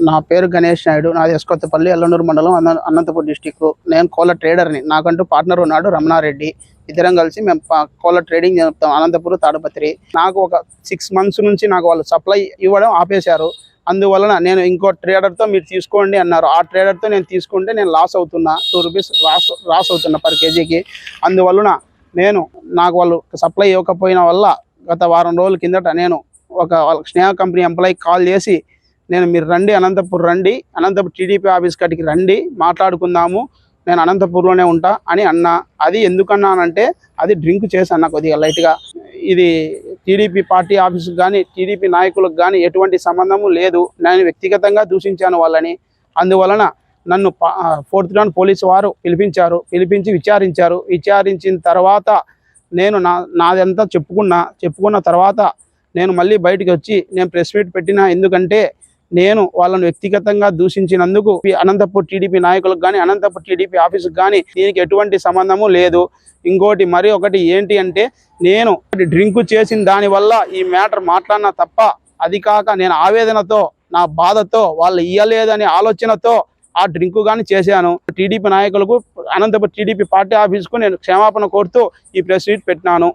నా పేరు గణేష్ నాయుడు. నాది ఎస్కొత్తపల్లి ఎల్లనూరు మండలం అన్న- అనంతపూర్ డిస్టిక్ నేను కోళ్ళ ట్రేడర్ని. నాకంటూ పార్ట్నర్ ఉన్నాడు రమణారెడ్డి. ఇద్దరం కలిసి మేము కోళ్ళ ట్రేడింగ్ చెప్తాం అనంతపూర్ తాడపత్రి. నాకు ఒక సిక్స్ మంత్స్ నుంచి నాకు వాళ్ళు సప్లై ఇవ్వడం ఆపేశారు. అందువలన నేను ఇంకో ట్రేడర్తో మీరు తీసుకోండి అన్నారు. ఆ ట్రేడర్తో నేను తీసుకుంటే నేను లాస్ అవుతున్నా. టూ రూపీస్ లాస్ లాస్ అవుతున్నా పర్ కేజీకి. అందువలన నేను నాకు వాళ్ళు సప్లై ఇవ్వకపోయిన వల్ల గత వారం రోజుల కిందట నేను ఒక వాళ్ళ స్నేహ కంపెనీ ఎంప్లాయీ కాల్ చేసి నేను మీరు రండి అనంతపూర్ రండి అనంతపూర్ టీడీపీ ఆఫీస్ కాడికి రండి మాట్లాడుకుందాము నేను అనంతపూర్లోనే ఉంటా అని అన్నా. అది ఎందుకన్నానంటే అది డ్రింక్ చేసి అన్న కొద్దిగా లైట్గా. ఇది టీడీపీ పార్టీ ఆఫీసుకు కానీ టీడీపీ నాయకులకు కానీ ఎటువంటి సంబంధము లేదు. నేను వ్యక్తిగతంగా దూషించాను వాళ్ళని. అందువలన నన్ను ఫోర్త్ గ్రౌండ్ పోలీసు వారు పిలిపించారు పిలిపించి విచారించారు. విచారించిన తర్వాత నేను నా నాదంతా చెప్పుకున్నా చెప్పుకున్న తర్వాత నేను మళ్ళీ బయటికి వచ్చి నేను ప్రెస్ మీట్ పెట్టిన ఎందుకంటే నేను వాళ్ళను వ్యక్తిగతంగా దూషించినందుకు అనంతపూర్ టీడీపీ నాయకులకు కానీ అనంతపూర్ టీడీపీ ఆఫీసుకు కానీ దీనికి ఎటువంటి సంబంధము లేదు. ఇంకోటి మరి ఒకటి ఏంటి అంటే నేను డ్రింక్ చేసిన దానివల్ల ఈ మ్యాటర్ మాట్లాడినా తప్ప అది కాక నేను ఆవేదనతో నా బాధతో వాళ్ళు ఇయ్యలేదనే ఆలోచనతో ఆ డ్రింక్ కానీ చేశాను. టీడీపీ నాయకులకు అనంతపురం టీడీపీ పార్టీ ఆఫీస్కు నేను క్షమాపణ కోరుతూ ఈ ప్రెస్ మీట్ పెట్టినాను.